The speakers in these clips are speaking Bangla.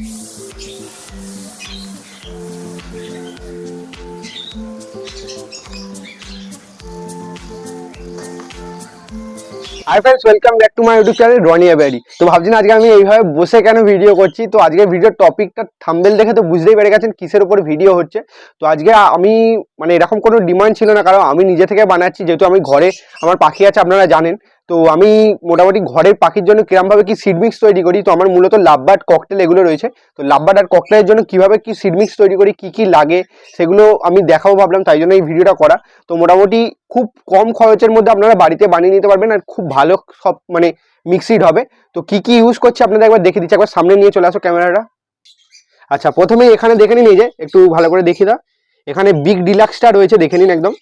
Hi friends welcome back to my YouTube channel রনিয়া ব্যারি তো ভাবছি না আজকে আমি এইভাবে বসে কেন ভিডিও করছি? তো আজকে ভিডিওর টপিকটা থাম্বেল দেখে তো বুঝতেই পেরে গেছেন কিসের উপর ভিডিও হচ্ছে। তো আজকে আমি মানে এরকম কোনো ডিমান্ড ছিল না, কারণ আমি নিজে থেকে বানাচ্ছি, যেহেতু আমি ঘরে, আমার পাখি আছে, আপনারা জানেন। তো আমি মোটামুটি ঘরের পাখির জন্য কিরমভাবে কি সিড মিক্স তৈরি করি? তো আমার মূলত লাভবার্ড ককটেল এগুলো রয়েছে। তো লাভবার্ড আর ককটেলের জন্য কীভাবে কি সিড মিক্স তৈরি করি, কি কি লাগে, সেগুলো আমি দেখাবো ভাবলাম, তাই জন্য এই ভিডিওটা করা। তো মোটামুটি খুব কম খরচের মধ্যে আপনারা বাড়িতে বানিয়ে নিতে পারবেন আর খুব ভালো সব মানে মিক্সিড হবে। তো কি কি ইউজ করছে আপনাদের একবার দেখে দিচ্ছি, একবার সামনে নিয়ে চলে আসো ক্যামেরাটা। আচ্ছা প্রথমে এখানে দেখে নিন এই যে, একটু ভালো করে দেখি দাও। এখানে বিগ ডিলাক্সটা রয়েছে, দেখে নিন একদম।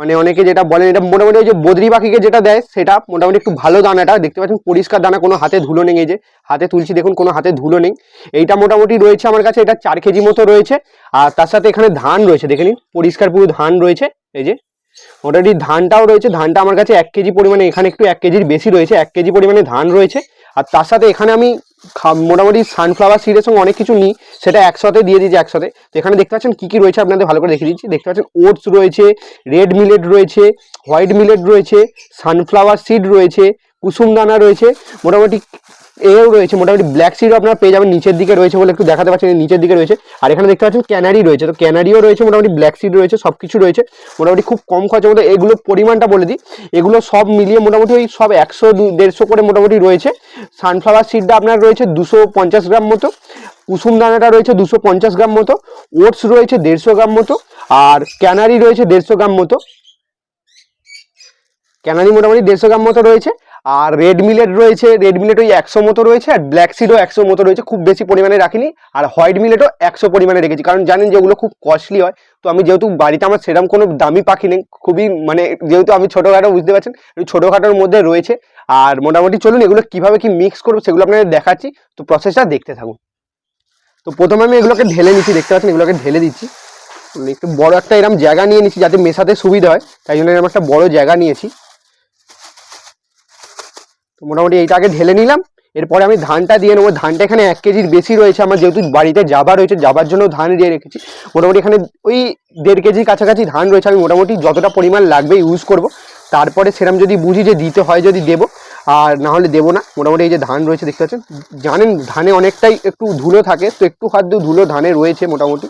মানে অনেকে যেটা বলেন, এটা মোটামুটি যে বদ্রি পাখিকে যেটা দেয়, সেটা মোটামুটি একটু ভালো দানাটা দেখতে পাচ্ছেন পরিষ্কার দানা, কোনো হাতে ধুলো নেই যে, হাতে তুলছি দেখুন, কোনো হাতে ধুলো নেই। এইটা মোটামুটি রয়েছে আমার কাছে, এটা চার কেজি মতো রয়েছে। আর তার সাথে এখানে ধান রয়েছে, দেখে নিন, পরিষ্কার পুরো ধান রয়েছে, এই যে। মোটামুটি ধানটাও রয়েছে, ধানটা আমার কাছে এক কেজি পরিমাণে, এখানে একটু এক কেজির বেশি রয়েছে, এক কেজি পরিমাণে ধান রয়েছে। আর তার সাথে এখানে আমি মোটামুটি সানফ্লাওয়ার সিডের সঙ্গে অনেক কিছু নিই, সেটা একসাথে দিয়ে দিয়েছি একসাথে। তো এখানে দেখতে পাচ্ছেন কী কী রয়েছে আপনাদের ভালো করে দেখে দিচ্ছি। দেখতে পাচ্ছেন ওটস রয়েছে রেড মিলেট রয়েছে হোয়াইট মিলেট রয়েছে সানফ্লাওয়ার সিড রয়েছে কুসুম দানা রয়েছে, মোটামুটি এও রয়েছে, মোটামুটি ব্ল্যাক সিডও আপনারা পেয়ে যাবেন, নিচের দিকে রয়েছে বলে একটু দেখাতে পারছেন নিচের দিকে রয়েছে। আর এখানে দেখতে পাচ্ছেন ক্যানারি রয়েছে, তো ক্যানারিও রয়েছে, মোটামুটি ব্ল্যাক সিড রয়েছে সব কিছু রয়েছে, মোটামুটি খুব কম খরচের মধ্যে। এগুলোর পরিমাণটা বলে দিই, এগুলো সব মিলিয়ে মোটামুটি ওই সব একশো দেড়শো করে মোটামুটি রয়েছে। সানফ্লাওয়ার সিডটা আপনার রয়েছে দুশো পঞ্চাশ গ্রাম মতো, কুসুম দানাটা রয়েছে দুশো পঞ্চাশ গ্রাম মতো, ওটস রয়েছে দেড়শো গ্রাম মতো, আর ক্যানারি রয়েছে দেড়শো গ্রাম মতো। ক্যানারি মোটামুটি দেড়শো গ্রাম মতো রয়েছে আর রেড মিলেট রয়েছে রেড মিলেট ওই একশো মতো রয়েছে আর ব্ল্যাক সিডও একশো মতো রয়েছে, খুব বেশি পরিমাণে রাখিনি। আর হোয়াইট মিলেটও একশো পরিমাণে রেখেছি, কারণ জানেন যে ওগুলো খুব কস্টলি হয়, তো আমি যেহেতু বাড়িতে আমার সেরকম কোনো দামি পাখি নেই, খুবই মানে যেহেতু আমি ছোটোখাটো বুঝতে পারছেন ছোটোখাটোর মধ্যে রয়েছে। আর মোটামুটি চলুন এগুলো কীভাবে কি মিক্স করব সেগুলো আপনাদের দেখাচ্ছি, তো প্রসেসটা দেখতে থাকুন। তো প্রথমে আমি এগুলোকে ঢেলে নিচ্ছি, দেখতে পাচ্ছেন এগুলোকে ঢেলে দিচ্ছি। একটু বড় একটা এরকম জায়গা নিয়ে নিচ্ছি যাতে মেশাতে সুবিধা হয়, তাই জন্য এরকম একটা বড় জায়গা নিয়েছি। তো মোটামুটি এইটা আগে ঢেলে নিলাম। এরপরে আমি ধানটা দিয়ে নেব। ধানটা এখানে এক কেজির বেশি রয়েছে। আমার যেহেতু বাড়িতে জাবা রয়েছে যাবার জন্য ধান দিয়ে রেখেছি। মোটামুটি এখানে ওই দেড় কেজির কাছাকাছি ধান রয়েছে। আমি মোটামুটি যতটা পরিমাণ লাগবে ইউজ করব। তারপরে সেরকম যদি বুঝি যে দিতে হয় যদি দেবো। আর না হলে দেবো না। মোটামুটি এই যে ধান রয়েছে, দেখতে পাচ্ছেন? জানেন ধানে অনেকটাই একটু ধুলো থাকে। তো একটু হাত ধুলো ধানে রয়েছে মোটামুটি।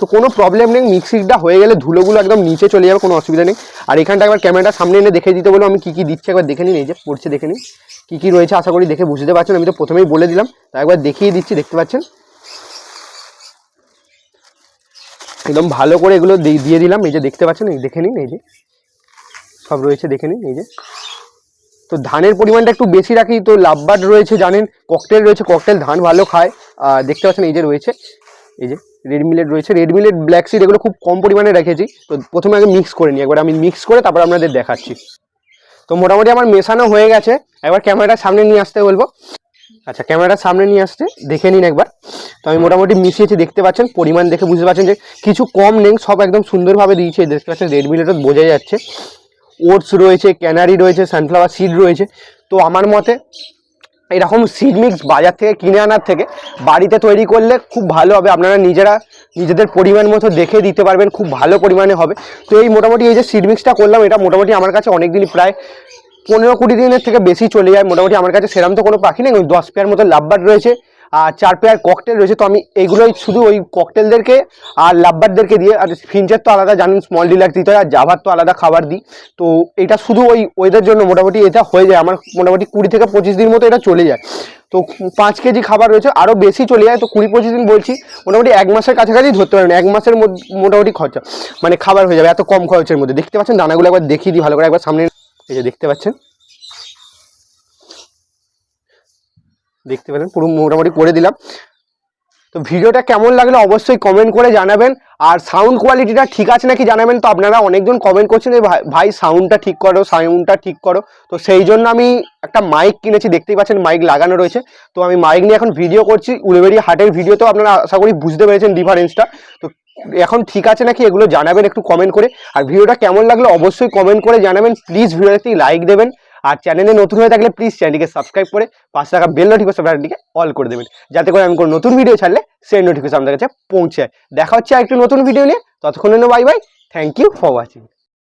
তো কোনো প্রবলেম নেই মিক্সিটা হয়ে গেলে ধুলোগুলো একদম নিচে চলে যাবে, কোনো অসুবিধা নেই। আর এখানটা একবার ক্যামেরাটা সামনে এনে দেখে দিতে বলো আমি কী কী দিচ্ছি একবার দেখে নিন, এই যে পড়ছে দেখে নিন। কী কী রয়েছে আশা করি দেখে বুঝতে পারছেন, আমি তো প্রথমেই বলে দিলাম তাই একবার দেখিয়ে দিচ্ছি, দেখতে পাচ্ছেন? একদম ভালো করে এগুলো দিয়ে দিলাম, এই যে দেখতে পাচ্ছেন, এই দেখে নিন, এই যে। সব রয়েছে, দেখে নিন, এই যে। তো ধানের পরিমাণটা একটু বেশি রাখি, তো লাভবার্ড রয়েছে, জানেন ককটেল রয়েছে ককটেল ধান ভালো খায়। দেখতে পাচ্ছেন, এই যে রয়েছে। এই যে রেড মিলেট রয়েছে। রেড মিলেট ব্ল্যাক সিড এগুলো খুব কম পরিমাণে রেখেছি। তো প্রথমে আগে মিক্স করে নিই। একবার আমি মিক্স করে তারপর আপনাদের দেখাচ্ছি। তো মোটামুটি আমার মেশানো হয়ে গেছে। একবার ক্যামেরাটার সামনে নিয়ে আসতে বলব। আচ্ছা ক্যামেরাটার সামনে নিয়ে আসতে দেখে নিন একবার। তো আমি মোটামুটি মিশিয়েছি, দেখতে পাচ্ছেন, পরিমাণ দেখে বুঝতে পারছেন যে কিছু কম নেই, সব একদম সুন্দরভাবে দিয়েছে। দেখতে পাচ্ছেন রেড মিলেটও বোঝা যাচ্ছে। ওটস রয়েছে ক্যানারি রয়েছে সানফ্লাওয়ার সিড রয়েছে। তো আমার মতে এরকম সিড মিক্স বাজার থেকে কিনে আনার থেকে বাড়িতে তৈরি করলে খুব ভালো হবে। আপনারা নিজেরা নিজেদের পরিমাণ মতো দেখে দিতে পারবেন, খুব ভালো পরিমাণে হবে। তো এই মোটামুটি এই যে সিড মিক্সটা করলাম, এটা মোটামুটি আমার কাছে অনেকদিনই প্রায় পনেরো কুড়ি দিনের থেকে বেশি চলে যায়। মোটামুটি আমার কাছে সেরকম তো কোনো পাখি নেই, ওই দশ পেয়ার মতো লাভবার রয়েছে। চার পেয়ার ককটেল রয়েছে, তো আমি এইগুলোই শুধু ওই ককটেলদেরকে আর লাভবারদেরকে দিয়ে, আর ফিঞ্চার তো আলাদা, জানেন স্মল ডিলাক্স দিতে হয়, আর জাভার তো আলাদা খাবার দিই। তো এটা শুধু ওই ওদের জন্য মোটামুটি এটা হয়ে যায়, আমার মোটামুটি কুড়ি থেকে পঁচিশ দিন মতো এটা চলে যায়। তো পাঁচ কেজি খাবার রয়েছে আরও বেশি চলে যায়, তো কুড়ি পঁচিশ দিন বলছি, মোটামুটি এক মাসের কাছাকাছি ধরতে পারেন, এক মাসের মোটামুটি খরচা মানে খাবার হয়ে যাবে, এত কম খরচের মধ্যে। দেখতে পাচ্ছেন, দানাগুলো একবার দেখিয়ে দিই ভালো করে, একবার সামনে এই যে দেখতে পাচ্ছেন। দেখতে পেলেন, পুরো মোটামুটি করে দিলাম। তো ভিডিওটা কেমন লাগল অবশ্যই কমেন্ট করে জানাবেন। আর সাউন্ড কোয়ালিটিটা ঠিক আছে নাকি জানাবেন? তো আপনারা অনেকজন কমেন্ট করছেন যে, ভাই- সাউন্ডটা ঠিক করো সাউন্ডটা ঠিক করো। তো সেই জন্য আমি একটা মাইক কিনেছি, দেখতেই পাচ্ছেন মাইক লাগানো রয়েছে। তো আমি মাইক নিয়ে এখন ভিডিও করছি। উলুবেরি হাটের ভিডিও তো আপনারা আশা করি বুঝতে পেরেছেন ডিফারেন্সটা তো এখন ঠিক আছে নাকি এগুলো জানাবেন একটু কমেন্ট করে। আর ভিডিওটা কেমন লাগল অবশ্যই কমেন্ট করে জানাবেন। প্লিজ ভিডিওতে লাইক দেবেন। আর চ্যানেলে নতুন হয়ে থাকলে প্লিজ চ্যানেলটিকে সাবস্ক্রাইব করে পাশে টাকা বেল নোটিফিকেশন বাটনটিকে অল করে দেবেন। যাতে করে আমি কোনো নতুন ভিডিও ছাড়লে সেই নোটিফিকেশন আমাদের কাছে পৌঁছায় দেখা হচ্ছে আর একটু নতুন ভিডিও নিয়ে। ততক্ষণ bye bye thank you for watching